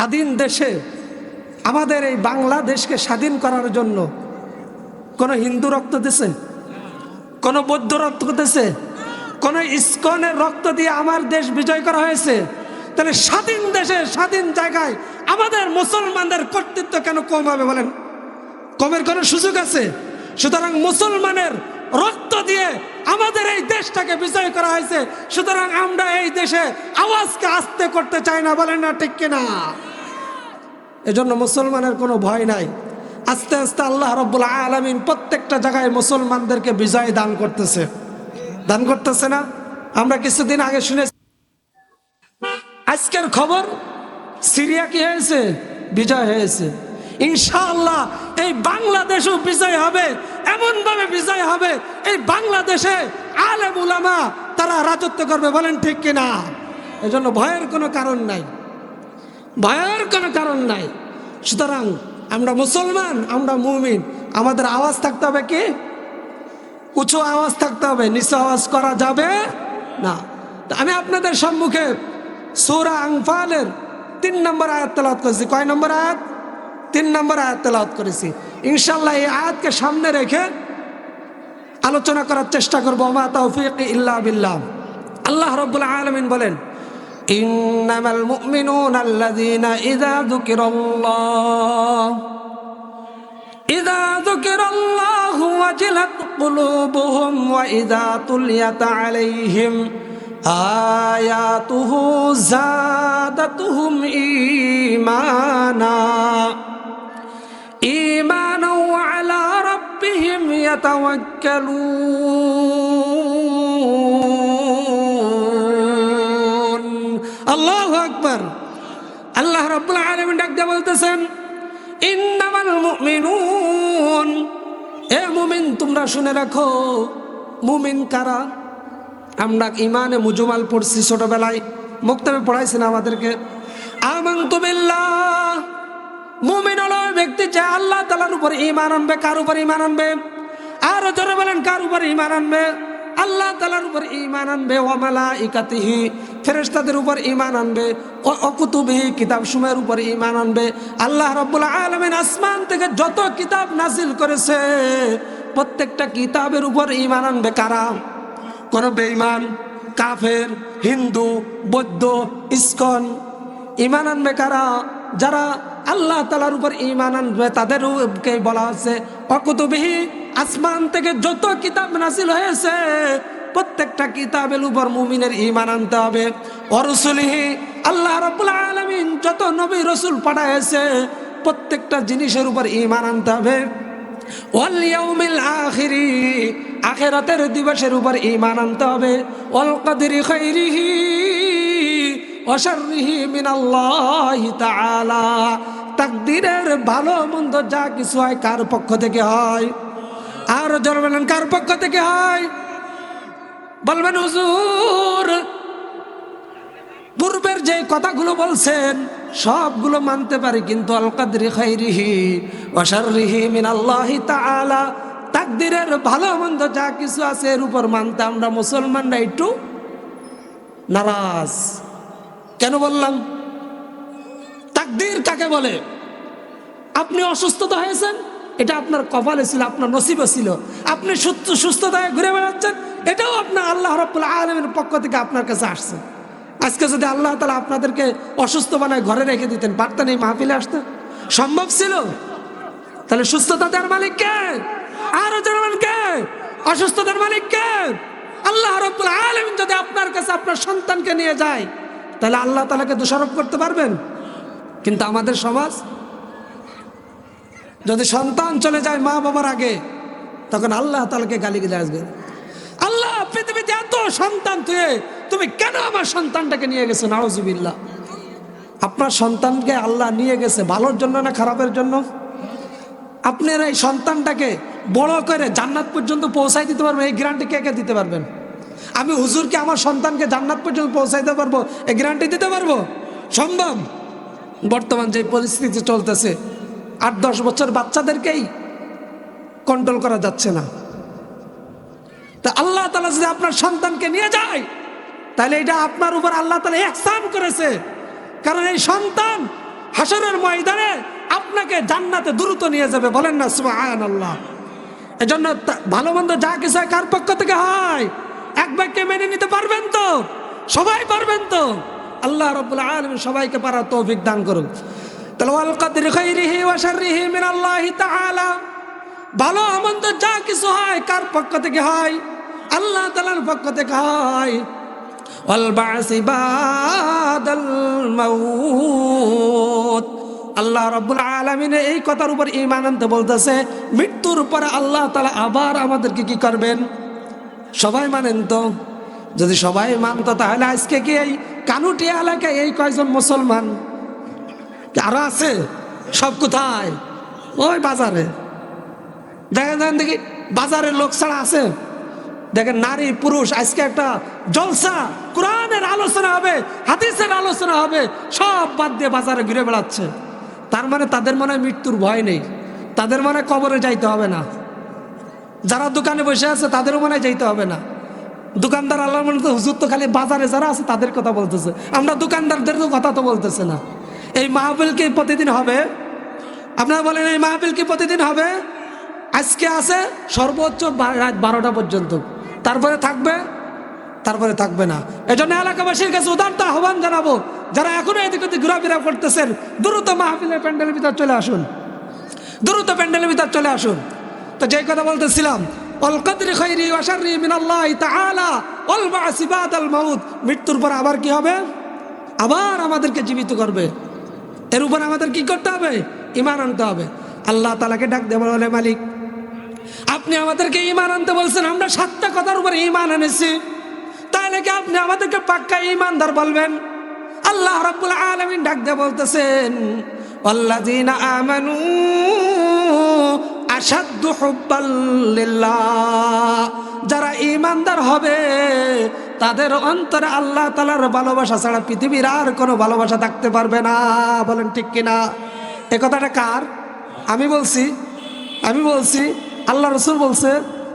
স্বাধীন দেশে আমাদের এই বাংলাদেশকে স্বাধীন করার জন্য কোনো হিন্দু রক্ত দিছে? কোনো বৌদ্ধ রক্ত দিছে? কোনো ইস্কনের রক্ত দিয়ে আমার দেশ বিজয় করা হয়েছে? তাহলে স্বাধীন দেশে, স্বাধীন জায়গায় আমাদের মুসলমানদের কর্তৃত্ব কেন কম হবে বলেন? কমের কোনো সুযোগ আছে? সুতরাং মুসলমানের রক্ত দিয়ে আমাদের এই দেশটাকে বিজয় করা হয়েছে। সুতরাং আমরা এই দেশে আওয়াজকে আস্তে করতে চাই না বলেন না ঠিক কিনা? এজন্য মুসলমানের কোনো ভয় নাই। আস্তে আস্তে আল্লাহ রব্বুল আলমিন প্রত্যেকটা জায়গায় মুসলমানদেরকে বিজয় দান করতেছে। দান করতেছে না? আমরা কিছুদিন আগে শুনেছি। আজকের খবর, সিরিয়া কি হয়েছে? বিজয় হয়েছে। ইনশাআল্লাহ এই বাংলাদেশও বিজয় হবে, এমনভাবে বিজয় হবে, এই বাংলাদেশে আলেম উলামা তারা রাজত্ব করবে, বলেন ঠিক কিনা? এজন্য ভয়ের কোনো কারণ নাই। ভয়ের কোনো কারণ নাই। সুতরাং আমরা মুসলমান, আমরা মুমিন, আমাদের আওয়াজ থাকতে হবে কি? উঁচু আওয়াজ থাকতে হবে, নিচু আওয়াজ করা যাবে না। আমি আপনাদের সম্মুখে সৌরা আংফালের তিন নম্বর আয়াত তেলাওয়াত করেছি। কয় নম্বর আয়াত? তিন নম্বর আয়াত তেলাওয়াত করেছি। ইনশাল্লাহ এই আয়াতকে সামনে রেখে আলোচনা করার চেষ্টা করব। মা তৌফিক ইল্লা বিল্লাহ। আল্লাহ রব্বুল আলমিন বলেন إنما المؤمنون الذين إذا ذكر الله إذا ذكر الله وجلت قلوبهم وإذا تليت عليهم آياته زادتهم إيمانا إيمانا وعلى ربهم يتوكلون আল্লাহ আকবর। আল্লাহ রব্বুল আলমিন ডাকতে বলতেছেন ইন্দামাল মুমিনুন। এ মুমিন, তোমরা শুনে রাখো, মুমিন কারা? আমরা ইমানে মুজুমাল পড়ছি ছোটবেলায়, মুক্তাবে পড়াইছেন আমাদেরকে। আমন তুমিল্লা মুমিন হলো ব্যক্তি যে আল্লাহ তালার উপর ইমান আনবে, কার উপর ইমান আনবে? আরও জোরে বলেন, কার উপর ইমান আনবে? আল্লাহ তালার উপর ইমান আনবে ওমালা ইকাতিহি ফেরেস্তাদের উপর ইমান আনবে, ও অকুতুবিহি কিতাব সময়ের উপর ইমান আনবে। আল্লাহ রব্বুল আলমেন আসমান থেকে যত কিতাব নাজিল করেছে, প্রত্যেকটা কিতাবের উপর ইমান আনবে কারা? কোন বেঈমান, কাফের, হিন্দু, বৌদ্ধ, ইস্কন ইমান আনবে কারা? যারা আল্লাহ তালার উপর ইমান আনবে, তাদেরকে বলা হচ্ছে অকুতবিহি আসমান থেকে যত কিতাব নাসিল হয়েছে, প্রত্যেকটা কিতাবের উপর মুমিনের ইমান আনতে হবে। অরসুলিহি আল্লাহ রাব্বুল আলমিন যত নবী রসুল পাঠাইছে, প্রত্যেকটা জিনিসের উপর ইমান আনতে হবে। আখিরাতের দিবসের উপর ইমান আনতে হবে। ওয়াল কদরি শাররিহি মিনাল্লাহি তাআলা। তাকদীরের ভালো মন্দ যা কিছু হয় কার পক্ষ থেকে হয়? আর জোর বলেন, কার পক্ষ থেকে হয়? বলবেন, হুজুর, পূর্বের যে কথাগুলো বলছেন, সবগুলো মানতে পারি, কিন্তু আল কাদরি খাইরিহি ওয়াশাররিহি মিন আল্লাহি তাআলা। তাকদিরের ভালো মন্দ যা কিছু আছে, এর উপর মানতে আমরা মুসলমানরা একটু নারাজ। কেন বললাম? তাকদির কাকে বলে? আপনি অসুস্থতা হয়েছেন? এটা আপনার কপালে ছিল, আপনার নসিবে ছিল। আপনি সুস্থ, সুস্থতায় ঘুরে বেড়াচ্ছেন, এটাও আপনার আল্লাহ আলমের পক্ষ থেকে আপনার কাছে আসছে। আজকে যদি আল্লাহ তালা আপনাদেরকে অসুস্থ বানায় ঘরে রেখে দিতেন পারতেন এই মাহফিলে আসতে। সম্ভব ছিল? তাহলে সুস্থতা দেওয়ার মালিক কে? আরও জানাবেন কে? অসুস্থতার মালিক কে? আল্লাহ রব্বুল আলম যদি আপনার কাছে আপনার সন্তানকে নিয়ে যায় তাহলে আল্লাহ তালাকে দোষারোপ করতে পারবেন? কিন্তু আমাদের সমাজ, যদি সন্তান চলে যায় মা বাবার আগে, তখন আল্লাহ তালাকে গালি গিলে আসবে। আল্লাহ, পৃথিবীতে এত সন্তান, তুই, তুমি কেন আমার সন্তানটাকে নিয়ে গেছো? নাওজুবিল্লাহ আপনার সন্তানকে আল্লাহ নিয়ে গেছে ভালোর জন্য না খারাপের জন্য? আপনার এই সন্তানটাকে বড় করে জান্নাত পর্যন্ত পৌঁছাই দিতে পারবেন, এই গ্যারান্টি কে কে দিতে পারবেন? আমি হুজুরকে আমার সন্তানকে জান্নাত পর্যন্ত পৌঁছাইতে পারব? এই গ্যারান্টি দিতে পারব? সম্ভব? বর্তমান যে পরিস্থিতি চলতেছে, আট দশ বছর বাচ্চাদেরকেই কন্ট্রোল করা যাচ্ছে না। তা আল্লাহ তালা যদি আপনার সন্তানকে নিয়ে যায়, তাহলে এটা আপনার উপর আল্লাহ তালা এহসান করেছে। কারণ এই সন্তান হাসরের ময়দানে আপনাকে জান্নাতে দ্রুত নিয়ে যাবে। বলেন না সুবহান আল্লাহ এজন্য ভালো মন্দ যা কিছু হয় কার পক্ষ থেকে হয়? এক বাক্যে মেনে নিতে পারবেন তো? সবাই পারবেন তো? আল্লাহ রব্বুল আলম সবাইকে পারার তৌফিক দান করুন। তাহলে ওয়াল কদর খাইরিহি ওয়া শাররিহি মিন আল্লাহ তাআলা। ভালো মন্দ যা কিছু হয়, কার পক্ষ থেকে হয়? আল্লাহ তাআলার পক্ষ থেকে হয়। ওয়াল বাসি বাদাল মাউত। আল্লাহ রব্বুল আলমিনে এই কথার উপর ইমান আনতে বলতেছে, মৃত্যুর পরে আল্লাহ তালা আবার আমাদেরকে কি করবেন? সবাই মানেন তো। যদি সবাই মানতো তাহলে আজকে কি এই কানুটিয়া এলাকায় এই কয়জন মুসলমান? আরও আছে? সব কোথায়? ওই বাজারে। দেখেন দেখেন দেখি, বাজারের লোক ছাড়া আছে। দেখেন, নারী, পুরুষ, আজকে একটা জলসা, কোরআনের আলোচনা হবে, হাদিসের আলোচনা হবে, সব বাদ দিয়ে বাজারে ঘুরে বেড়াচ্ছে। তার মানে তাদের মনে মৃত্যুর ভয় নেই। তাদের মনে কবরে যাইতে হবে না। যারা দোকানে বসে আছে, তাদেরও মনে যাইতে হবে না। দোকানদার আল্লাহ মনে হুজুর তো খালি বাজারে যারা আছে, তাদের কথা বলতেছে। আমরা দোকানদারদের কথা তো বলতেছে না। এই মাহফিল কি প্রতিদিন হবে? আপনারা বলেন, এই মাহফিল কি প্রতিদিন হবে? আজকে আছে সর্বোচ্চ রাত বারোটা পর্যন্ত। তারপরে থাকবে? তারপরে থাকবে না। এজন্য এলাকাবাসীর কাছে উদারতা আহ্বান জানাব, যারা এখনও এদিক ওদিক ঘোরাফেরা করতেছেন, দ্রুত মাহফিলের প্যান্ডেলের ভিতর চলে আসুন। দ্রুত প্যান্ডেলের ভিতর চলে আসুন। তো যে কথা বলতেছিলাম, অল মাউত। মৃত্যুর পর আবার কি হবে? আবার আমাদেরকে জীবিত করবে। এর উপর আমাদের কি করতে হবে? ইমান আনতে হবে। আল্লাহ তালাকে ডাক দেব মালিক, আপনি আমাদেরকে ইমান আনতে বলছেন, আমরা সাতটা কথার উপরে ইমান এনেছি। তাহলে কি আপনি আমাদেরকে পাক্কা ইমানদার বলবেন? আল্লাহ রাব্বুল আলামিন ডাক দিয়ে বলতেছেন আমানু যারা ইমানদার হবে, তাদের অন্তরে আল্লাহ তালার ভালোবাসা ছাড়া পৃথিবীর আর কোনো ভালোবাসা থাকতে পারবে না। বলেন ঠিক কিনা? এ কথাটা কার? আমি বলছি আমি বলছি, আল্লাহ রসুল বলছে,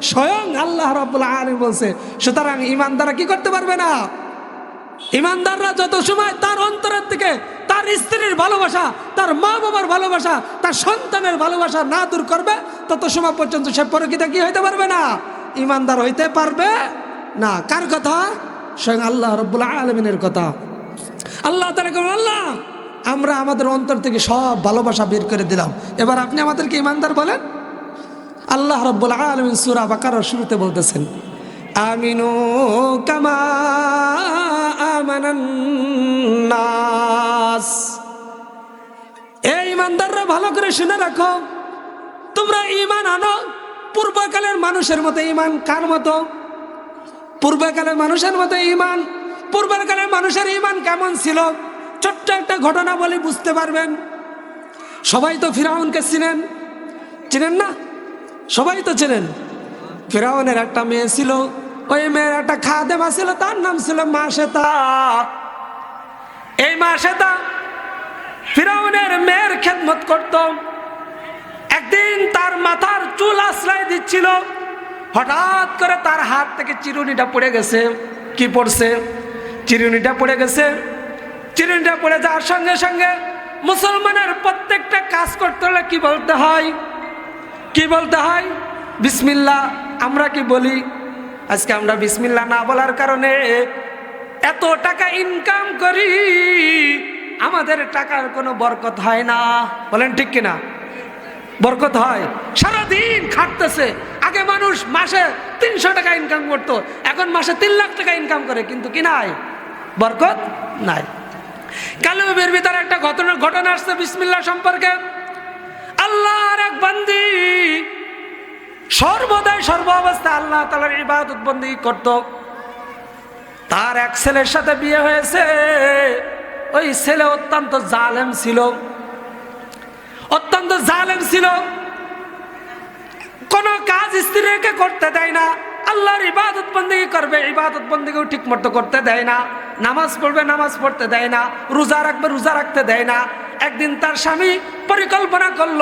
স্বয়ং আল্লাহ রাবুল আলম বলছে, সুতরাং ইমানদারা কি করতে পারবে না? ইমানদাররা যত সময় তার অন্তরের থেকে তার স্ত্রীর ভালোবাসা, তার মা বাবার ভালোবাসা, তার সন্তানের ভালোবাসা না দূর করবে তত সময় পর্যন্ত সে প্রকৃত কি হইতে পারবে না? ইমানদার হইতে পারবে না। কার কথা? স্বয়ং আল্লাহ রব্বুল আলমিনের কথা। আল্লাহ তারা আল্লাহ, আমরা আমাদের অন্তর থেকে সব ভালোবাসা বের করে দিলাম। এবার আপনি আমাদেরকে ইমানদার বলেন? আল্লাহ রব্বুল আলমিন সুরা বাকার শুরুতে বলতেছেন, আমিনু কামা এই ইমানদাররা ভালো করে শুনে রাখো। তোমরা ইমান আনো। পূর্বকালের মানুষের মতো ইমান কার মতো? পূর্বকালের মানুষের মতো ইমান পূর্বকালের মানুষের ইমান কেমন ছিল? ছোট্ট একটা ঘটনা বলে বুঝতে পারবেন। সবাই তো ফিরাউনকে চিনেন? চিনেন না? সবাই তো চেনেন। ফিরাউনের একটা মেয়ে ছিল। ওই মেয়ের একটা খাদেমা ছিল। তার নাম ছিল মা মাসেতা এই মা মাসেতা ফিরাউনের মেয়ের খেদমত করত। একদিন তার মাথার চুল আশ্রয় দিচ্ছিল। হঠাৎ করে তার হাত থেকে চিরুনিটা পড়ে গেছে। কি পড়ছে? চিরুনিটা পড়ে গেছে। চিরুনিটা পড়ে যাওয়ার সঙ্গে সঙ্গে মুসলমানের প্রত্যেকটা কাজ করতে হলে কি বলতে হয়? কি বলতে হয়? বিসমিল্লা আমরা কি বলি? আজকে আমরা বিসমিল্লা না বলার কারণে এত টাকা ইনকাম করি, আমাদের টাকার কোনো বরকত হয় না। বলেন ঠিক কিনা? বরকত হয়। সারাদিন খাটতেছে। আগে মানুষ মাসে তিনশো টাকা ইনকাম করতো। এখন মাসে তিন লাখ টাকা ইনকাম করে, কিন্তু কি নাই? বরকত নাই। কালুবের ভিতরে একটা ঘটনা ঘটনা আসছে বিসমিল্লা সম্পর্কে। আল্লাহর এক বান্দি সর্বদাই সর্ব অবস্থায় আল্লাহ তালার ইবাদত বন্দি করত। তার এক ছেলের সাথে বিয়ে হয়েছে। ওই ছেলে অত্যন্ত জালেম ছিল। অত্যন্ত জালেম ছিল কোন কাজ স্ত্রীকে করতে দেয় না, আল্লাহর ইবাদত বন্দিগি করবে, ইবাদত বন্দিগিও ঠিক মতো করতে দেয় না, নামাজ পড়বে, নামাজ পড়তে দেয় না, রোজা রাখবে, রোজা রাখতে দেয় না। একদিন তার স্বামী পরিকল্পনা করল,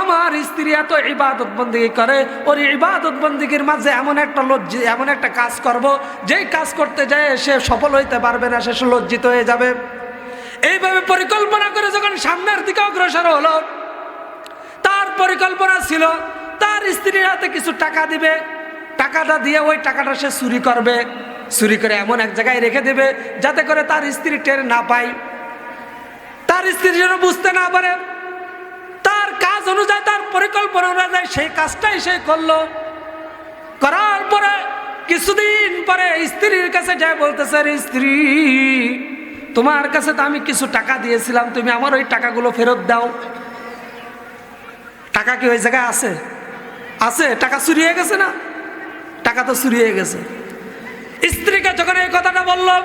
আমার স্ত্রী এত ইবাদত বন্দিগি করে, ওর ইবাদত বন্দিগির মাঝে এমন একটা লজ্জি, এমন একটা কাজ করব, যেই কাজ করতে যায় সে সফল হইতে পারবে না, সে লজ্জিত হয়ে যাবে। এইভাবে পরিকল্পনা করে যখন সামনের দিকে অগ্রসর হলো পরিকল্পনা ছিল, তার স্ত্রীর হাতে কিছু টাকা দিবে। টাকাটা দিয়ে ওই টাকাটা সে চুরি করবে। চুরি করে এমন এক জায়গায় রেখে দেবে, যাতে করে তার স্ত্রী টের না পায়। তার স্ত্রী যেন বুঝতে না পারে। তার কাজ অনুযায়ী, তার পরিকল্পনা অনুযায়ী সেই কাজটাই সে করল। করার পরে কিছুদিন পরে স্ত্রীর কাছে যায়, বলতেছে, "আরে স্ত্রী, তোমার কাছে তো আমি কিছু টাকা দিয়েছিলাম, তুমি আমার ওই টাকাগুলো ফেরত দাও। টাকা কি ওই জায়গায় আছে? আছে, টাকা চুরি হয়ে গেছে না? টাকা তো চুরি হয়ে গেছে। স্ত্রীকে যখন এই কথাটা বললাম,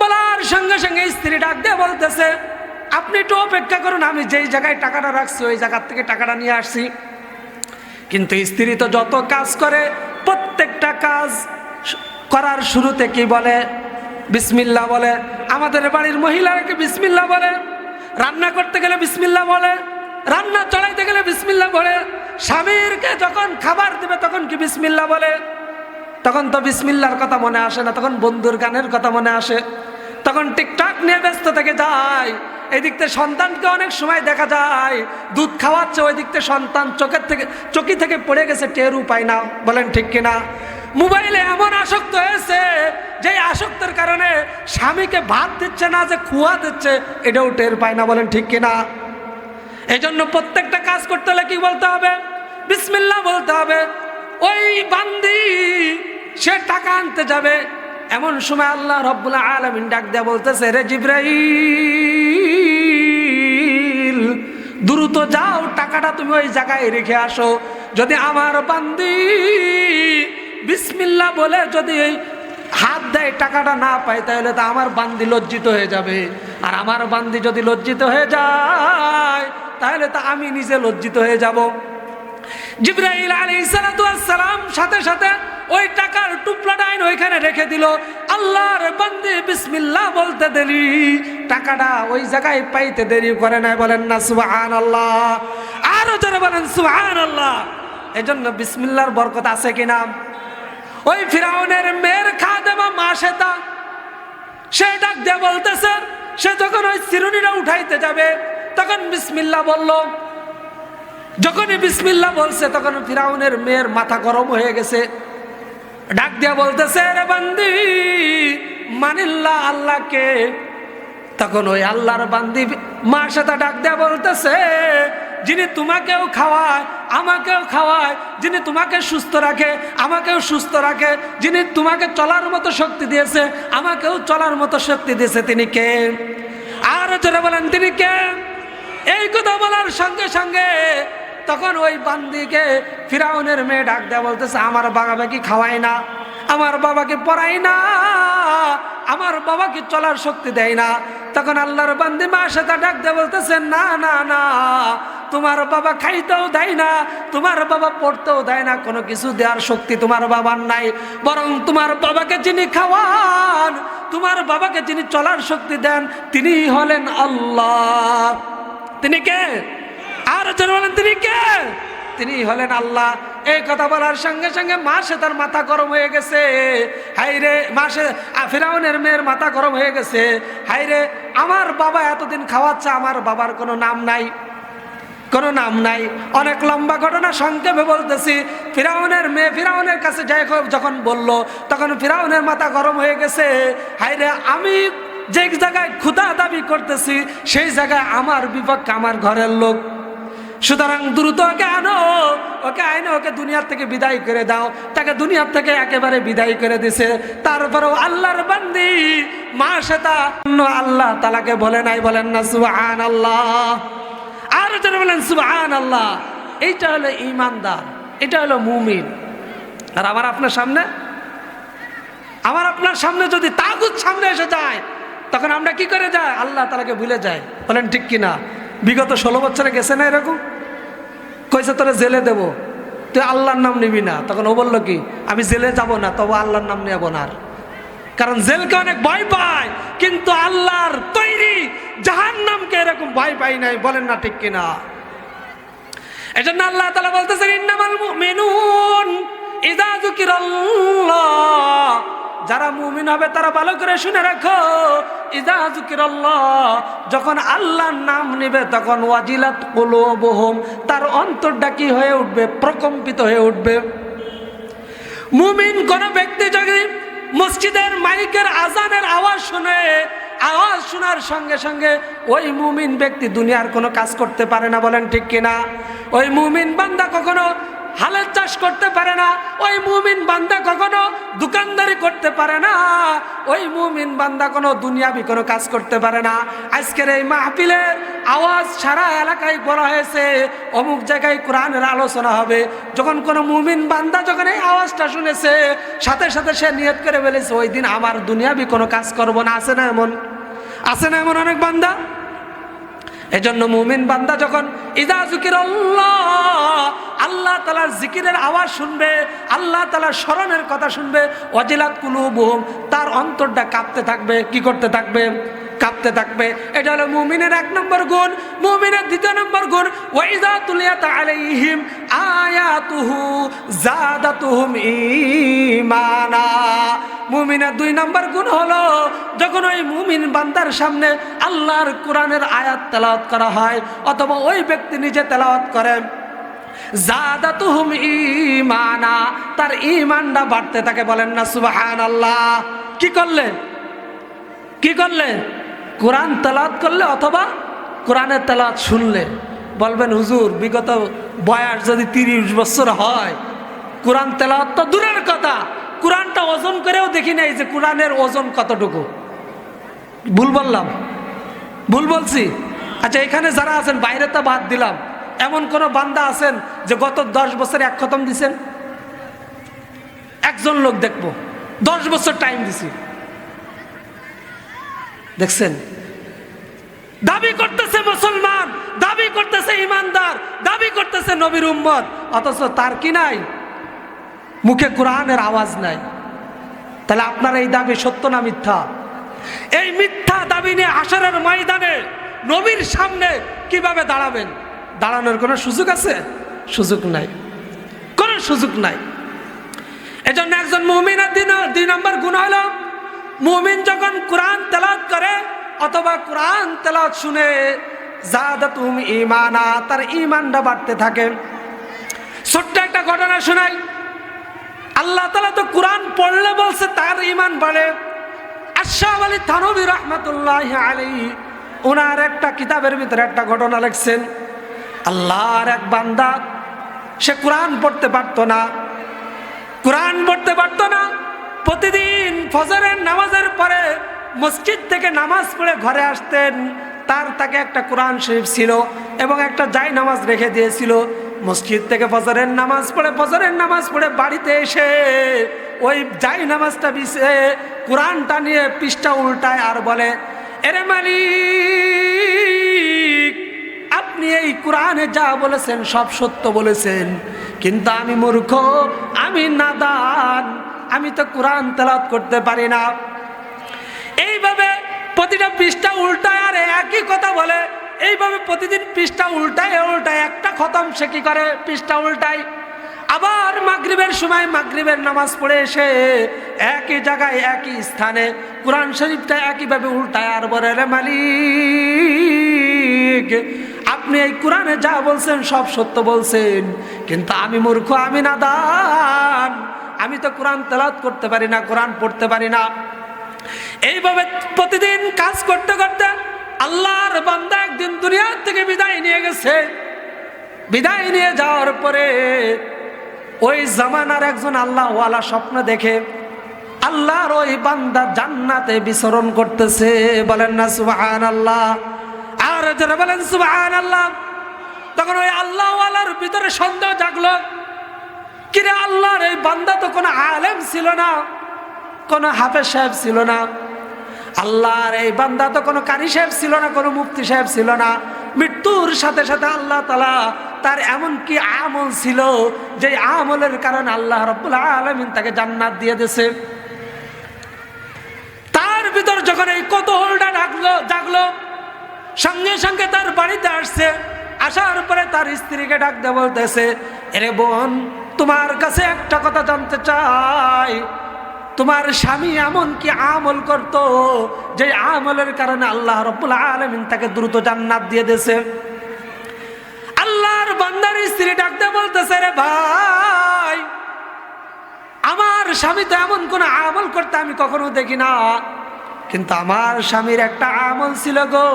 বলার সঙ্গে সঙ্গে স্ত্রী ডাক দিয়ে বলতেছে, আপনি একটু অপেক্ষা করুন, আমি যেই জায়গায় টাকাটা রাখছি, ওই জায়গার থেকে টাকাটা নিয়ে আসছি। কিন্তু স্ত্রী তো যত কাজ করে, প্রত্যেকটা কাজ করার শুরুতে কি বলে? বিসমিল্লা বলে। আমাদের বাড়ির মহিলারা কি বিসমিল্লা বলে? রান্না করতে গেলে বিসমিল্লা বলে? রান্না চড়াইতে গেলে বিসমিল্লা বলে। স্বামীরকে যখন খাবার দেবে, তখন কি বিসমিল্লা বলে? তখন তো বিসমিল্লার কথা মনে আসে না, তখন বন্ধুর গানের কথা মনে আসে। তখন টিকটাক নিয়ে ব্যস্ত থেকে যায়। এই দিক থেকে সন্তানকে অনেক সময় দেখা যায়। দুধ খাওয়াচ্ছে ওই দিক থেকে সন্তান চোখের থেকে চকি থেকে পড়ে গেছে টের উপায় না। বলেন ঠিক কিনা মোবাইলে এমন আসক্ত হয়েছে যে আসক্তের কারণে স্বামীকে ভাত দিচ্ছে না, যে খুয়া দিচ্ছে, এটাও টের পায় না, বলেন ঠিক কিনা এই জন্য প্রত্যেকটা কাজ করতে হলে কি বলতে হবে? বিসমিল্লা বলতে হবে। ওই বান্দি, সে টাকা আনতে যাবে। এমন সময় আল্লাহ রব্বুল্লাহ আলমিন ডাক দেয়া বলতেছে, রে জিব্রাইল, দ্রুত যাও, টাকাটা তুমি ওই জায়গায় রেখে আসো। যদি আমার বান্দি বিসমিল্লা বলে, যদি হাত দেয়, টাকাটা না পায়, তাহলে তো আমার বান্দি লজ্জিত হয়ে যাবে। আর আমার বান্দি যদি লজ্জিত হয়ে যায়, তাহলে তো আমি নিজে লজ্জিত হয়ে যাব। জিব্রাইল আলী সালাম সাথে সাথে ওই টাকার টুকরাটা আইন ওইখানে রেখে দিল। আল্লাহর বান্দি বিসমিল্লাহ বলতে দেরি। টাকাটা ওই জায়গায় পাইতে দেরি করে নাই, বলেন না সুবহান আল্লাহ আরও যারা বলেন সুবহান আল্লাহ এজন্য বিসমিল্লাহর বরকত আছে কিনা ওই ফিরাউনের মেয়ের খাদেমা মা সেতা সে ডাক দিয়ে বলতেছে, সে যখন ওই চিরুনিটা উঠাইতে যাবে, তখন বিসমিল্লা বলল। যখনই বিসমিল্লা বলছে, তখন ফিরাউনের মেয়ের মাথা গরম হয়ে গেছে। ডাক দিয়া বলতেছে, রে বান্দি মানিল্লা আল্লাহকে। তখন ওই আল্লাহর বান্দি মার সাথে ডাক দেয়া বলতেছে, যিনি তোমাকেও খাওয়ায় আমাকেও খাওয়ায়, যিনি তোমাকে সুস্থ রাখে, আমাকেও সুস্থ রাখে, যিনি তোমাকে চলার মতো শক্তি দিয়েছে, আমাকেও চলার মতো শক্তি দিয়েছে, তিনি কে? আর জোরে বলেন, তিনি কে? এই কথা বলার সঙ্গে সঙ্গে তখন ওই বান্দিকে ফিরাউনের মেয়ে ডাক দেয়া বলতেছে, আমার বাবাকে খাওয়ায় না? আমার বাবাকে পড়াই না? আমার বাবাকে চলার শক্তি দেয় না? তখন আল্লাহর বান্দি মা সাথে ডাক দিয়ে বলতেছে, না না না তোমার বাবা খাইতেও দেয় না, তোমার বাবা পড়তেও দেয় না, কোনো কিছু দেওয়ার শক্তি তোমার বাবার নাই। বরং তোমার বাবাকে যিনি খাওয়ান, তোমার বাবাকে যিনি চলার শক্তি দেন, তিনি হলেন আল্লাহ। তিনি কে? আর জন বলেন, তিনি কে? তিনি হলেন আল্লাহ। এই কথা বলার সঙ্গে সঙ্গে মাসে তার মাথা গরম হয়ে গেছে। হাই রে মাসে ফিরাউনের মেয়ের মাথা গরম হয়ে গেছে। হাই রে, আমার বাবা এতদিন খাওয়াচ্ছে, আমার বাবার কোনো নাম নাই। কোনো নাম নাই। অনেক লম্বা ঘটনা সংক্ষেপে বলতেছি। ফিরাউনের মেয়ে ফিরাউনের কাছে যাই যখন বলল, তখন ফিরাউনের মাথা গরম হয়ে গেছে। হাইরে আমি যে জায়গায় ক্ষুধা দাবি করতেছি, সেই জায়গায় আমার বিপক্ষে আমার ঘরের লোক। সুতরাং দ্রুত ওকে আনো, ওকে আইনে ওকে দুনিয়ার থেকে বিদায় করে দাও। তাকে দুনিয়ার থেকে একেবারে বিদায় করে দিছে। তারপরেও আল্লাহর বান্দি মা সেটা আল্লাহ তালাকে বলে নাই, বলেন না সুহান আল্লাহ আর যারা বলেন সুবাহান আল্লাহ এইটা হলো ইমানদার এটা হলো মুমিন। আর আমার আপনার সামনে? আমার আপনার সামনে যদি তাগুত সামনে এসে যায়, তখন আমরা কি করে যাই? আল্লাহ তালাকে ভুলে যাই। বলেন, ঠিক কিনা? বিগত ষোলো বছরে গেছে না এরকম? কইছে, তোরা জেলে দেবো। তুই আল্লাহর নাম নিবি না। তখন ও বলল কি, আমি জেলে যাব না, তবু আল্লাহর নাম নেব না কারণ জেলকে অনেক ভয় পায়, কিন্তু আল্লাহর তৈরি জাহান নামকে এরকম ভয় পাই নাই, বলেন না ঠিক কিনা? এজন্য আল্লাহ তালা বলতেছেন যারা মুমিন হবে, তারা ভালো করে শুনে রাখো। ইজা যখন আল্লাহর নাম নেবে, তখন ওয়াজিলাত তার অন্তরটা কি হয়ে উঠবে? প্রকম্পিত হয়ে উঠবে। মুমিন কোন ব্যক্তি যদি মসজিদের মাইকের আজানের আওয়াজ শুনে আওয়াজ শোনার সঙ্গে সঙ্গে ওই মুমিন ব্যক্তি দুনিয়ার কোনো কাজ করতে পারে না বলেন ঠিক কিনা? ওই মুমিন বান্দা কখনো হালের চাষ করতে পারে না, ওই মুমিন বান্দা কখনো দোকানদারি করতে পারে না, ওই মুমিন বান্দা কোনো দুনিয়াবি কোনো কাজ করতে পারে না। আজকের এই মাহফিলের আওয়াজ সারা এলাকায় বলা হয়েছে, অমুক জায়গায় কোরআনের আলোচনা হবে। যখন কোনো মুমিন বান্দা যখন এই আওয়াজটা শুনেছে, সাথে সাথে সে নিয়ত করে ফেলেছে ওই দিন আমার দুনিয়াবি কোনো কাজ করব না। আছে না এমন? আছে না এমন অনেক বান্দা? এই জন্য মুমিন বান্দা যখন, ইদা জুকির আল্লাহ তালার জিকিরের আওয়াজ শুনবে, আল্লাহ তালার স্মরণের কথা শুনবে অজিলাত কুলু বুহুম তার অন্তরটা কাঁপতে থাকবে, কি করতে থাকবে? কাঁপতে থাকবে। এটা হলো মুমিনের এক নম্বর গুণ, মুমিনের দ্বিতীয় নম্বর গুণ। ওয়াইদা তুলিয়াত আলাইহিম আয়াতুহু জাদাতুহুম ঈমানা। মুমিনের দুই নম্বর গুণ হলো, যখন ওই মুমিন বান্দার সামনে আল্লাহর কোরআনের আয়াত তেলাওয়াত করা হয়, অথবা ওই ব্যক্তি নিজে তেলাওয়াত করে জাদাতুহুম ঈমানা। তার ঈমানটা বাড়তে তাকে বলেন না, সুবহানাল্লাহ। কি করলে? কি করলে? কোরআন তেলাওয়াত করলে অথবা কোরআনের তালাত শুনলে। বলবেন, হুজুর, বিগত বয়স যদি তিরিশ বছর হয়, কোরআন তেলাওয়াত তো দূরের কথা। কোরআনটা ওজন করেও দেখি নাই যে কোরআনের ওজন কতটুকু। ভুল বললাম? ভুল বলছি? আচ্ছা এখানে যারা আছেন, বাইরে তো বাদ দিলাম। এমন কোন বান্দা আছেন যে গত দশ বছর এক খতম দিছেন? একজন লোক দেখব, দশ বছর টাইম দিছি। দেখছেন? দাবি করতেছে মুসলমান, দাবি করতেছে ইমানদার, দাবি করতেছে নবীর উম্মত। অথচ তার কি নাই? মুখে কোরআনের আওয়াজ নাই। তাহলে আপনার এই দাবি সত্য না মিথ্যা? এই মিথ্যা দাবি নিয়ে আসরের ময়দানে নবীর সামনে কীভাবে দাঁড়াবেন? দাঁড়ানোর কোনো সুযোগ আছে? সুযোগ নাই। কোনো সুযোগ নাই। এজন্য একজন মুমিনের দিন দুই নম্বর গুণ হলো, মুমিন যখন কোরআন তেলাওয়াত করে অথবা কোরআন তেলাওয়াত শুনে জাদাতুম ইমানা তার ইমানটা বাড়তে থাকে। ছোট্ট একটা ঘটনা শোনাই। আল্লাহ তালা তো কোরআন পড়লে বলছে, তার ইমান বাড়ে। আশাহ আলী থানবী রহমতুল্লাহ আলী ওনার একটা কিতাবের ভিতরে একটা ঘটনা লিখছেন, আল্লাহর এক বান্দা, সে কোরআন পড়তে পারতো না। কোরআন পড়তে পারতো না। প্রতিদিন ফজরের নামাজের পরে মসজিদ থেকে নামাজ পড়ে ঘরে আসতেন, তার তাকে একটা কোরআন শরীফ ছিল এবং একটা জাই নামাজ রেখে দিয়েছিল। মসজিদ থেকে ফজরের নামাজ পড়ে, ফজরের নামাজ পড়ে বাড়িতে এসে ওই জাই নামাজটা বিষে, কোরআনটা নিয়ে পৃষ্ঠা উল্টায় আর বলে, এরে মালিক, আপনি এই কোরআনে যা বলেছেন সব সত্য বলেছেন। কিন্তু আমি মূর্খ, আমি নাদান, আমি তো কোরআন তেলাত করতে পারি না। এইভাবে প্রতিটা পৃষ্ঠা উল্টায় আর একই কথা বলে। এইভাবে প্রতিদিন পৃষ্ঠা উল্টায় উল্টায়, একটা খতম, সে কি করে? পৃষ্ঠা উল্টায়। আবার মাগরিবের সময় মাগরিবের নামাজ পড়ে এসে একই জায়গায়, একই স্থানে কোরআন শরীফটা একইভাবে উল্টায় আর বলে, রে মালিক, আপনি এই কোরআনে যা বলছেন, সব সত্য বলছেন। কিন্তু আমি মূর্খ, আমি নাদান। আমি তো কোরআন তেলাত করতে পারি না, কোরআন পড়তে পারি না। এইভাবে প্রতিদিন কাজ করতে করতে আল্লাহর বান্দা একদিন দুনিয়ার থেকে বিদায় নিয়ে গেছে। বিদায় নিয়ে যাওয়ার পরে ওই জামানার একজন আল্লাহওয়ালা স্বপ্ন দেখে আল্লাহর ওই বান্দা জান্নাতে বিচরণ করতেছে। বলেন না সুবাহান আল্লাহ আর যারা বলেন সুবাহান আল্লাহ তখন ওই আল্লাহওয়ালার ভিতরে সন্দেহ জাগলো। কিরে আল্লাহর এই বান্দা তো কোনো আলেম ছিল না। কোনো হাফেজ সাহেব ছিল না। আল্লাহর এই বান্দা তো কোনো কারি সাহেব ছিল না, কোনো মুফতি সাহেব ছিল না। মৃত্যুর সাথে সাথে আল্লাহ তালা তার এমন কি আমল ছিল যে আমলের কারণে আল্লাহ রব্বুল্লাহ আলমিন তাকে জান্নাত দিয়ে দিয়েছে। তার ভিতর যখন এই কতহলটা ডাকলো, জাগলো, সঙ্গে সঙ্গে তার বাড়িতে আসছে। আসার পরে তার স্ত্রীকে ডাকতে বলতেছে, এরে বোন, তোমার কাছে একটা কথা জানতে চাই। তোমার স্বামী এমন কি আমল করত যে আমলের কারণে আল্লাহ রব্বুল আলমিন তাকে দ্রুত জান্নাত দিয়ে দিয়েছে। আল্লাহর বান্দার স্ত্রী ডাকতে বলতেছে, রে ভাই, আমার স্বামী তো এমন কোন আমল করতে আমি কখনো দেখি না। কিন্তু আমার স্বামীর একটা আমল ছিল গো।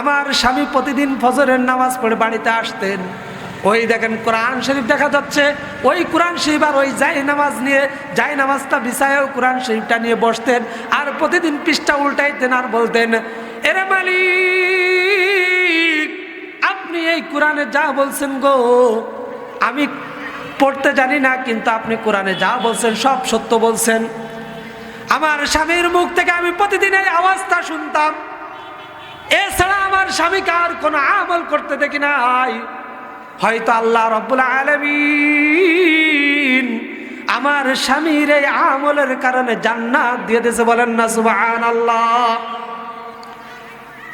আমার স্বামী প্রতিদিন ফজরের নামাজ পড়ে বাড়িতে আসতেন। ওই দেখেন কোরআন শরীফ দেখা যাচ্ছে, ওই কোরআন শরীফ আর ওই যাই নামাজ নিয়ে যাই নামাজটা বিছায়েও কোরআন শরীফটা নিয়ে বসতেন, আর প্রতিদিন পৃষ্ঠা উল্টাইতেন আর বলতেন, এরে মালিক, আপনি এই কোরআনে যা বলছেন গো, আমি পড়তে জানি না, কিন্তু আপনি কোরআনে যা বলছেন, সব সত্য বলছেন। আমার স্বামীর মুখ থেকে আমি প্রতিদিন এই আওয়াজটা শুনতাম। এছাড়া আমার স্বামীকে আর কোনো আমল করতে দেখি নাই। হয়তো আল্লাহ রব্বুল আলমিন আমার স্বামীর এই আমলের কারণে জান্নাত দিয়ে দিয়েছে বলেন না সুবাহান আল্লাহ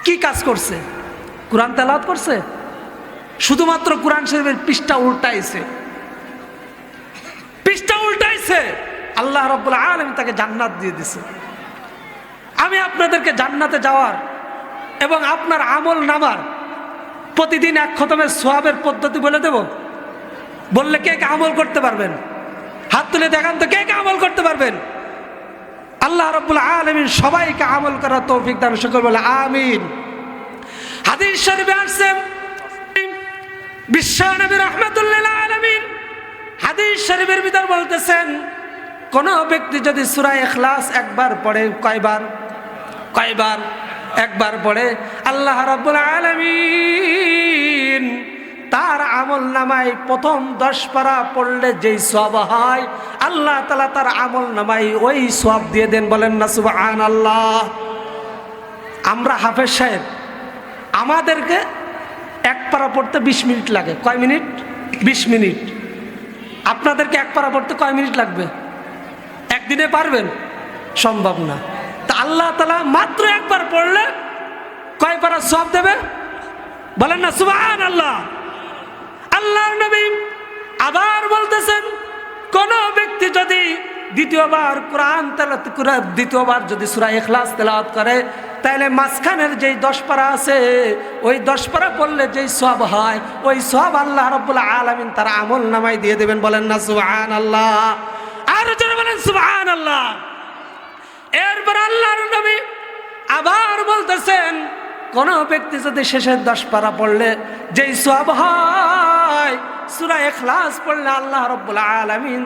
কি কাজ করছে? কোরআন তেলাওয়াত করছে? শুধুমাত্র কোরআন শরীফের পৃষ্ঠা উল্টাইছে। পৃষ্ঠা উল্টাইছে। আল্লাহ রব্বুল আলম তাকে জান্নাত দিয়ে দিছে আমি আপনাদেরকে জান্নাতে যাওয়ার এবং আপনার আমল নামার প্রতিদিন এক খতমের সোয়াবের পদ্ধতি বলে দেব। বললে কে কে আমল করতে পারবেন? হাত তুলে দেখান তো কে কে আমল করতে পারবেন? আল্লাহ রব্বুল আলমিন সবাইকে আমল করার তৌফিক দান সকল বলে আমিন। হাদিস শরীফে আসছেন বিশ্ব নবী রহমতুল্লাহ আলমিন। হাদিস শরীফের ভিতর বলতেছেন, কোন ব্যক্তি যদি সুরা এখলাস একবার পড়ে কয়বার? কয়বার? একবার পড়ে আল্লাহ রাব্বুল আলামিন, তার আমল নামায় প্রথম দশ পারা পড়লে যেই সব হয়, আল্লাহ তালা তার আমল নামায় ওই সব দিয়ে দেন, বলেন না সুবাহ আল্লাহ আমরা হাফেজ সাহেব, আমাদেরকে এক পারা পড়তে বিশ মিনিট লাগে। কয় মিনিট? বিশ মিনিট। আপনাদেরকে এক পারা পড়তে কয় মিনিট লাগবে? একদিনে পারবেন? সম্ভব না। আল্লাহ তালা মাত্র একবার পড়লে কয় পারা সব দেবে? বলেন না সুবাহান আল্লাহ আল্লাহর নবী আবার বলতেছেন, কোন ব্যক্তি যদি দ্বিতীয়বার কোরআন দ্বিতীয়বার যদি সুরা এখলাস তেলাওয়াত করে, তাহলে মাঝখানের যেই দশ পারা আছে, ওই দশ পারা পড়লে যেই সব হয়, ওই সব আল্লাহ রব্বুল্লাহ আলমিন তার আমল নামাই দিয়ে দেবেন, বলেন না সুবাহান আল্লাহ আর বলেন সুবাহান আল্লাহ এরপর আল্লাহর নবী আবার বলতেছেন, কোন ব্যক্তি যদি শেষের দশ পারা পড়লে, যেই সব পড়লে আল্লাহ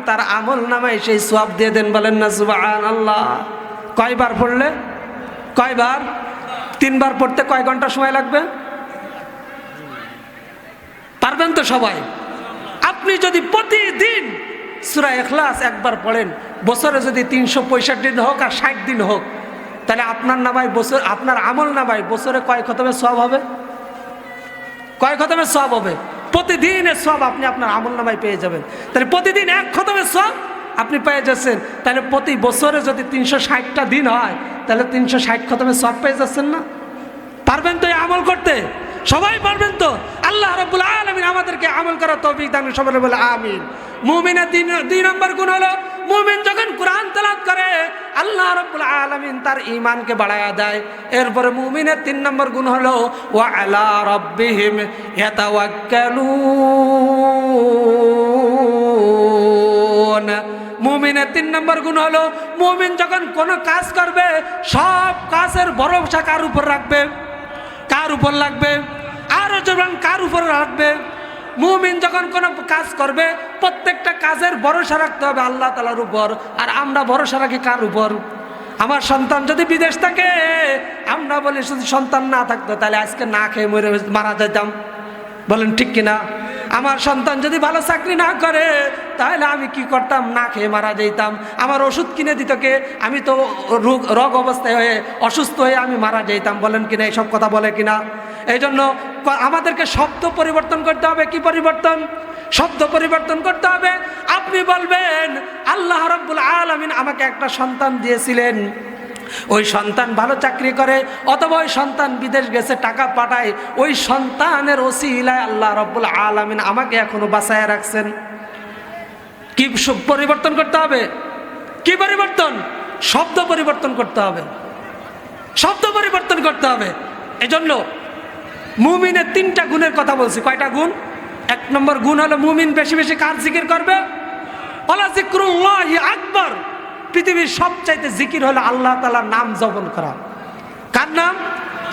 তার আমল নামায় সেই সব দিয়ে দেন বলেন আল্লাহ কয়বার পড়লে? কয়বার? তিনবার পড়তে কয় ঘণ্টা সময় লাগবে? পারবেন তো সবাই? আপনি যদি প্রতিদিন সুরা এখলাস একবার পড়েন। বছরে যদি তিনশো পঁয়ষট্টি দিন হোক আর ষাট দিন হোক, তাহলে আপনার নামায় বছর আপনার আমল নামায় বছরে কয় খতমের সব হবে? কয় খতমের সব হবে? প্রতিদিনের সব আপনি আপনার আমল নামায় পেয়ে যাবেন। তাহলে প্রতিদিন এক খতমের সব আপনি পেয়ে যাচ্ছেন। তাহলে প্রতি বছরে যদি তিনশো ষাটটা দিন হয়, তাহলে তিনশো ষাট খতমের সব পেয়ে যাচ্ছেন না? পারবেন তো এই আমল করতে? সবাই পারবেন তো? আল্লাহ রব্বুল আলমিন আমাদেরকে আমল করার তৌফিক দান সবাই বলে আমিন। মুমিনের তিন দুই নম্বর গুণ হলো, মুমিন যখন কোরআন তেলাত করে, আল্লাহ রব্বুল আলমিন তার ইমানকে বাড়ায়া দেয়। এরপরে মুমিনের তিন নম্বর গুণ হলো ও আলা রব্বিহিম ইয়াতাওয়াক্কালুন। মুমিনের তিন নম্বর গুণ হলো, মুমিন যখন কোনো কাজ করবে, সব কাজের ভরসা কার উপর রাখবে? কার উপর লাগবে? আর যখন কার উপর রাখবে? মুমিন যখন কোনো কাজ করবে, প্রত্যেকটা কাজের ভরসা রাখতে হবে আল্লাহ তালার উপর। আর আমরা ভরসা রাখি কার উপর? আমার সন্তান যদি বিদেশ থাকে, আমরা বলি, শুধু সন্তান না থাকতো, তাহলে আজকে না খেয়ে মরে মারা যেতাম। বলেন, ঠিক কিনা? আমার সন্তান যদি ভালো চাকরি না করে, তাহলে আমি কি করতাম? না খেয়ে মারা যেতাম আমার ওষুধ কিনে দিত কে? আমি তো রোগ রোগ অবস্থায় হয়ে, অসুস্থ হয়ে আমি মারা যেতাম বলেন কিনা, এইসব কথা বলে কিনা? এই জন্য আমাদেরকে শব্দ পরিবর্তন করতে হবে। কি পরিবর্তন? শব্দ পরিবর্তন করতে হবে। আপনি বলবেন, আল্লাহ রব্বুল আলমিন আমাকে একটা সন্তান দিয়েছিলেন। ওই সন্তান ভালো চাকরি করে, অথবা ওই সন্তান বিদেশ গেছে, টাকা পাঠায়, ওই সন্তানের ওসিলায় আল্লাহ রব্বুল আলমিন আমাকে এখনও বাঁচায় রাখছেন। কি পরিবর্তন করতে হবে? কি পরিবর্তন? শব্দ পরিবর্তন করতে হবে। শব্দ পরিবর্তন করতে হবে। এজন্য মুমিনের তিনটা গুণের কথা বলছি। কয়টা গুণ? এক নম্বর গুণ হলো মুমিন বেশি বেশি কার জিকির করবে? আকবর। পৃথিবীর সবচাইতে জিকির হলো আল্লাহ তালার নাম জপন করা। কার নাম?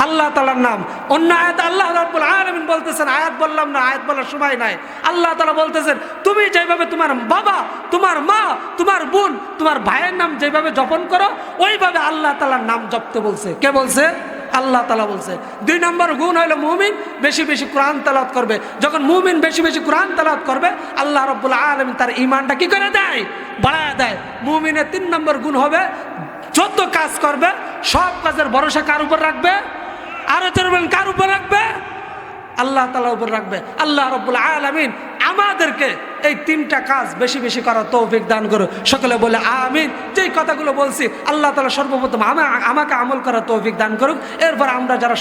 আল্লাহ তালার নাম। অন্য আয়াত আল্লাহ রাব্বুল আলামিন বলতেছেন, আয়াত বললাম না, আয়াত বলার সময় নাই। আল্লাহ তালা বলতেছেন, তুমি যেভাবে তোমার বাবা, তোমার মা, তোমার বোন, তোমার ভাইয়ের নাম যেভাবে জপন করো, ওইভাবে আল্লাহ তালার নাম জপতে বলছে। কে বলছে? আল্লাহ তালা বলছে। দুই নম্বর গুণ হলো মুমিন বেশি বেশি কোরআন তালাত করবে। যখন মুমিন বেশি বেশি কোরআন তালাত করবে, আল্লাহ রব্বুল আলম তার ইমানটা কি করে দেয়? বাড়ায় দেয়। মুমিনের তিন নম্বর গুণ হবে, যত কাজ করবে, সব কাজের ভরসা কার উপর রাখবে? আরও চলবেন কার উপর রাখবে? আল্লাহ তালা উপর রাখবে। আল্লাহ রব্বুল আলমিন আমাদেরকে এই তিনটা কাজ বেশি বেশি করার তৌফিক দান করো সকলে বলে আমিন। যেই কথাগুলো বলছি, আল্লাহ তালা সর্বপ্রথম আমা- আমাকে আমল করার তৌফিক দান করুক। এরপর আমরা যারা